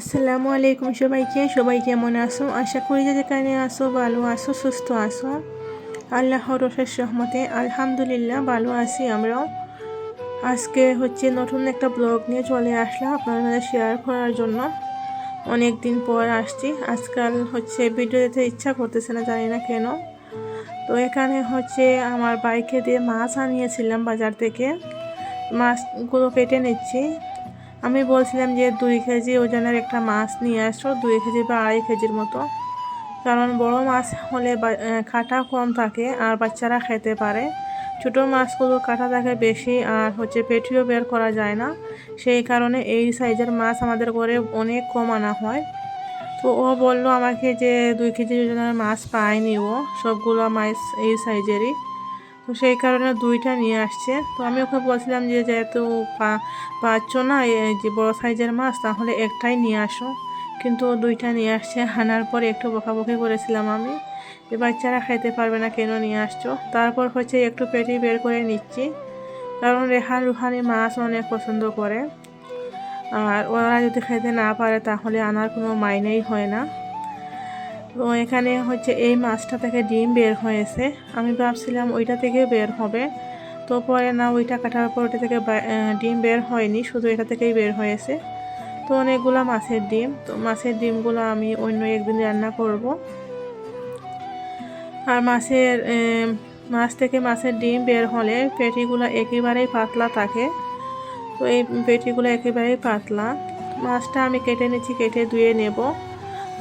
আসসালামু আলাইকুম সবাইকে। সবাই কেমন আসো আশা করি যে যেখানে আসো ভালো আসো সুস্থ আসো আল্লাহর অশেষ রহমতে আলহামদুলিল্লাহ ভালো আছি আমরাও। আজকে হচ্ছে নতুন একটা ব্লগ নিয়ে চলে আসলাম আপনাদের শেয়ার করার জন্য। অনেক দিন পর আসছি। আজকাল হচ্ছে ভিডিও দিতে ইচ্ছা করতেছে না, জানি না কেন। তো এখানে হচ্ছে আমার বাইকে দিয়ে মাছ আনিয়েছিলাম বাজার থেকে। মাছগুলো কেটে নিচ্ছি। আমি বলছিলাম যে দুই কেজি ওজনের একটা মাছ নিয়ে আসো, দুই কেজি বা আড়াই কেজির মতো। কারণ বড় মাছ হলে কাটা কম থাকে আর বাচ্চারা খেতে পারে। ছোটো মাছগুলো কাটা থাকে বেশি আর হচ্ছে পেটিও বের করা যায় না। সেই কারণে এই সাইজের মাছ আমাদের ঘরে অনেক কম আনা হয়। তো ও বলল আমাকে যে দুই কেজি ওজনের মাছ পায়নি ও, সবগুলো মাছ এই সাইজেরই। সেই কারণে দুইটা নিয়ে আসছে। তো আমি ওকে বলছিলাম যে যেহেতু পাচ্ছ না যে বড়ো সাইজের মাছ, তাহলে একটাই নিয়ে আসো। কিন্তু দুইটা নিয়ে আসছে। আনার পর একটু বকাবকি করেছিলাম আমি। যে বাচ্চারা খাইতে পারবে না কেন নিয়ে আসছো? তারপর হচ্ছে একটু পেটি বের করে নিচ্ছি। কারণ রেহান রুহানি মাছ অনেক পছন্দ করে। আর ওরা যদি খেতে না পারে, তাহলে আনার কোনো মাইনেই হয় না। তো এখানে হচ্ছে এই মাছটা থেকে ডিম বের হয়েছে। আমি ভাবছিলাম ওইটা থেকে বের হবে। তো পরে না, ওইটা কাটার পর ওইটা থেকে ডিম বের হয়নি, শুধু এটা থেকেই বের হয়েছে। তো অনেকগুলো মাছের ডিম, তো মাছের ডিমগুলো আমি অন্য একদিন রান্না করব। আর মাছের মাছ থেকে মাছের ডিম বের হলে পেটিগুলো একেবারেই পাতলা থাকে। তো এই পেটিগুলো একেবারেই পাতলা। মাছটা আমি কেটে নিচ্ছি, কেটে ধুয়ে নেব।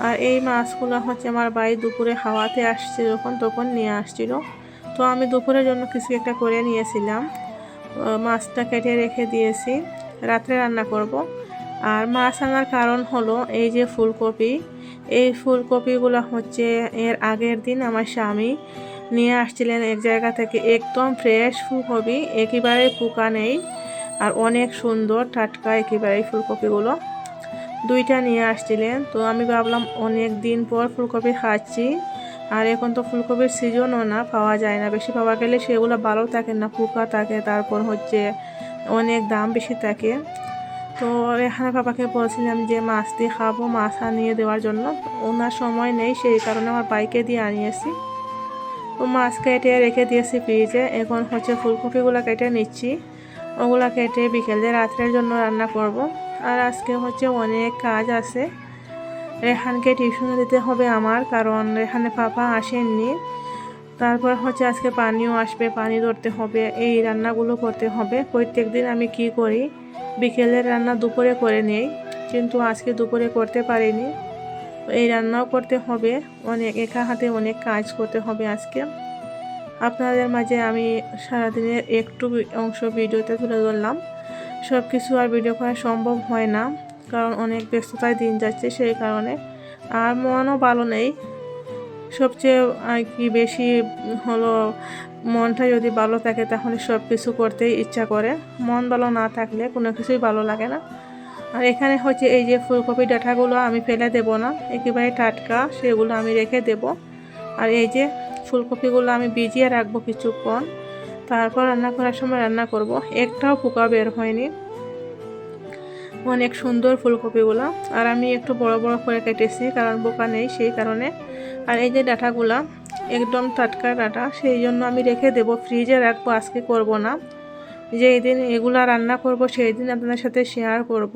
আর এই মাছগুলো হচ্ছে আমার বাড়ি দুপুরে হাওয়াতে আসছে যখন তখন নিয়ে আসছিল। তো আমি দুপুরের জন্য কিছু একটা করে নিয়েছিলাম। মাছটা কেটে রেখে দিয়েছি। রাত্রে রান্না করব। আর মাছ আনার কারণ হলো এই যে ফুলকপি। এই ফুলকপিগুলো হচ্ছে এর আগের দিন আমার স্বামী নিয়ে আসছিলেন এক জায়গা থেকে। একদম ফ্রেশ ফুলকপি, একেবারে পোকা নেই। আর অনেক সুন্দর, টাটকা একেবারেই ফুলকপিগুলো। দুইটা নিয়ে আসছিলেন। তো আমি ভাবলাম অনেক দিন পর ফুলকপি খাচ্ছি। আর এখন তো ফুলকপির সিজনও না, পাওয়া যায় না। বেশি পাওয়া গেলে সেগুলো ভালো থাকে না পোকা থাকে। তারপর হচ্ছে অনেক দাম বেশি থাকে। তো এখানে বাবাকে বলছিলাম যে, মাছ দিয়ে খাব, মাছ আনিয়ে দেওয়ার জন্য। ওনার সময় নেই, সেই কারণে আমার বাইকে দিয়ে আনিয়েছি। তো মাছ কেটে রেখে দিয়েছি ফ্রিজে। এখন হচ্ছে ফুলকপিগুলো কেটে নিচ্ছি। ওগুলো কেটে বিকেলে রাত্রের জন্য রান্না করব। আর আজকে হচ্ছে অনেক কাজ আছে। রেহানকে টিউশনে দিতে হবে আমার, কারণ রেহানে পাপা আসেননি। তারপর হচ্ছে আজকে পানিও আসবে, পানি ধরতে হবে, এই রান্নাগুলো করতে হবে। প্রত্যেক দিন আমি কি করি? বিকেলের রান্না দুপুরে করে নেই, কিন্তু আজকে দুপুরে করতে পারিনি। এই রান্নাও করতে হবে, অনেক একা হাতে অনেক কাজ করতে হবে আজকে। আপনাদের মাঝে আমি সারাদিনের একটু অংশ ভিডিওতে তুলে ধরলাম। সব কিছু আর ভিডিও করা সম্ভব হয় না, কারণ অনেক ব্যস্ততায় দিন যাচ্ছে সেই কারণে। আর মনও ভালো নেই। সবচেয়ে আর কি বেশি হলো, মনটা যদি ভালো থাকে তাহলে সব কিছু করতেই ইচ্ছা করে। মন ভালো না থাকলে কোনো কিছুই ভালো লাগে না। আর এখানে হচ্ছে এই যে ফুলকপি ডাঁটাগুলো আমি ফেলে দেব না, একেবারে টাটকা, সেগুলো আমি রেখে দেব। আর এই যে ফুলকপিগুলো আমি ভিজিয়ে রাখব কিছুক্ষণ। তারপর রান্না করার সময় রান্না করব। একটাও পোকা বের হয়নি। অনেক সুন্দর ফুলকপিগুলো। আর আমি একটু বড় বড় করে কেটেছি, কারণ বোকা নেই সেই কারণে। আর এই যে ডাটাগুলা, একদম টাটকা ডাটা, সেই জন্য আমি রেখে দেব। ফ্রিজে রাখব, আজকে করব না। যেই দিন এগুলা রান্না করব, সেই দিন আপনাদের সাথে শেয়ার করব।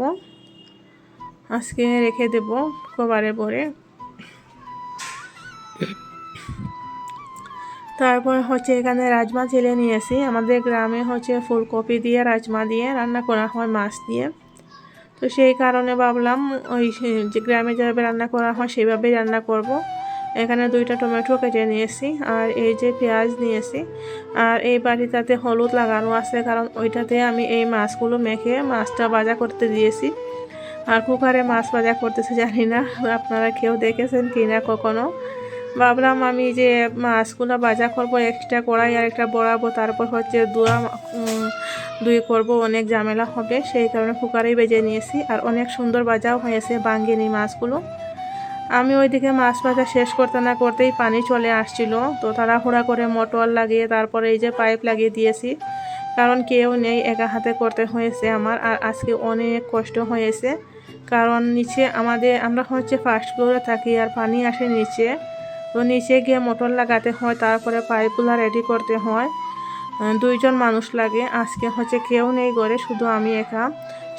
আজকে রেখে দেব কবারে ভরে। তারপর হচ্ছে এখানে রাজমা ছেলে নিয়েছি আমাদের গ্রামে হচ্ছে ফুলকপি দিয়ে, রাজমা দিয়ে রান্না করা হয়, মাছ দিয়ে। তো সেই কারণে ভাবলাম ওই যে গ্রামে যেভাবে রান্না করা হয় সেভাবেই রান্না করব। এখানে দুইটা টমেটো কেটে নিয়েছি আর এই যে পেঁয়াজ নিয়েছি আর এই বাড়িটাতে হলুদ লাগানো আছে কারণ ওইটাতে আমি এই মাছগুলো মেখে মাছটা ভাজা করতে দিয়েছি। আর কুকারে মাছ ভাজা করতেছে জানি না, আপনারা কেউ দেখেছেন কি না কখনো? ভাবলাম আমি যে মাছগুলো ভাজা করব এক্সট্রা কড়াই আর একটা বড়াবো তারপর হচ্ছে দুয়া দুই করব, অনেক ঝামেলা হবে, সেই কারণে কুকারেই বেজে নিয়েছি, আর অনেক সুন্দর ভাজাও হয়েছে বাঙ্গিনি মাছগুলো। আমি ওইদিকে মাছ ভাজা শেষ করতে না করতেই পানি চলে আসছিল, তো তাড়াহুড়া করে মোটর লাগিয়ে, তারপরে এই যে পাইপ লাগিয়ে দিয়েছি, কারণ কেউ নেই, একা হাতে করতে হয়েছে আমার, আর আজকে অনেক কষ্ট হয়েছে, কারণ নিচে আমাদের, আমরা হচ্ছে ফার্স্ট ফ্লোরে থাকি, আর পানি আসে নিচে তো নিচে গিয়ে মোটর লাগাতে হয়, তারপরে পাইপগুলো রেডি করতে হয়। দুইজন মানুষ লাগে। আজকে হচ্ছে কেউ নেই ঘরে, শুধু আমি একা।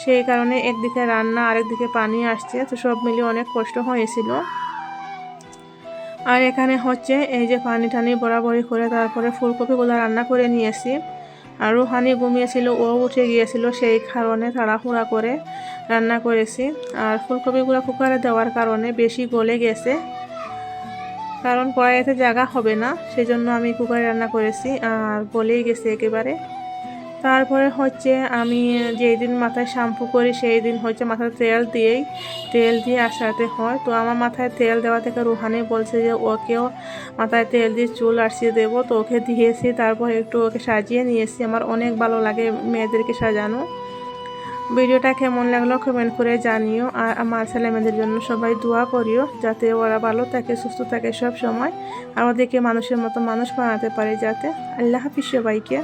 সেই কারণে একদিকে রান্না, আরেকদিকে পানি আসছে। তো সব মিলিয়ে অনেক কষ্ট হয়েছিল। আর এখানে হচ্ছে এই যে পানি টানি বরাবরি করে তারপরে ফুলকপিগুলো রান্না করে নিয়েছি। আর রুহানি ঘুমিয়েছিল, ও উঠে গিয়েছিল, সেই কারণে তাড়াহুড়া করে রান্না করেছি। আর ফুলকপিগুলো কুকারে দেওয়ার কারণে বেশি গলে গেছে। কারণ কড়াইতে জায়গা হবে না, সেজন্য আমি কুকারে রান্না করেছি আর গলেই গেছে একেবারে। তারপরে হচ্ছে আমি যেই দিন মাথায় শ্যাম্পু করি সেই দিন হচ্ছে মাথায় তেল দিয়েই, তেল দিয়ে আসাতে হয়। তো আমার মাথায় তেল দেওয়া থেকে রুহানি বলছে যে ওকেও মাথায় তেল দিয়ে চুল আসিয়ে দেবো। তো ওকে দিয়েছি, তারপর একটু ওকে সাজিয়ে নিয়েছি। আমার অনেক ভালো লাগে মেয়েদেরকে সাজানো। ভিডিওটা কেমন লাগল কমেন্ট করে জানিও। আর আমার ছেলে মেয়েদের জন্য সবাই দোয়া করিও, যাতে ওরা ভালো থাকে, সুস্থ থাকে সব সময় আর ওদেরকে মানুষের মতো মানুষ বানাতে পারে যাতে। আল্লাহ হাফিজ সবাইকে।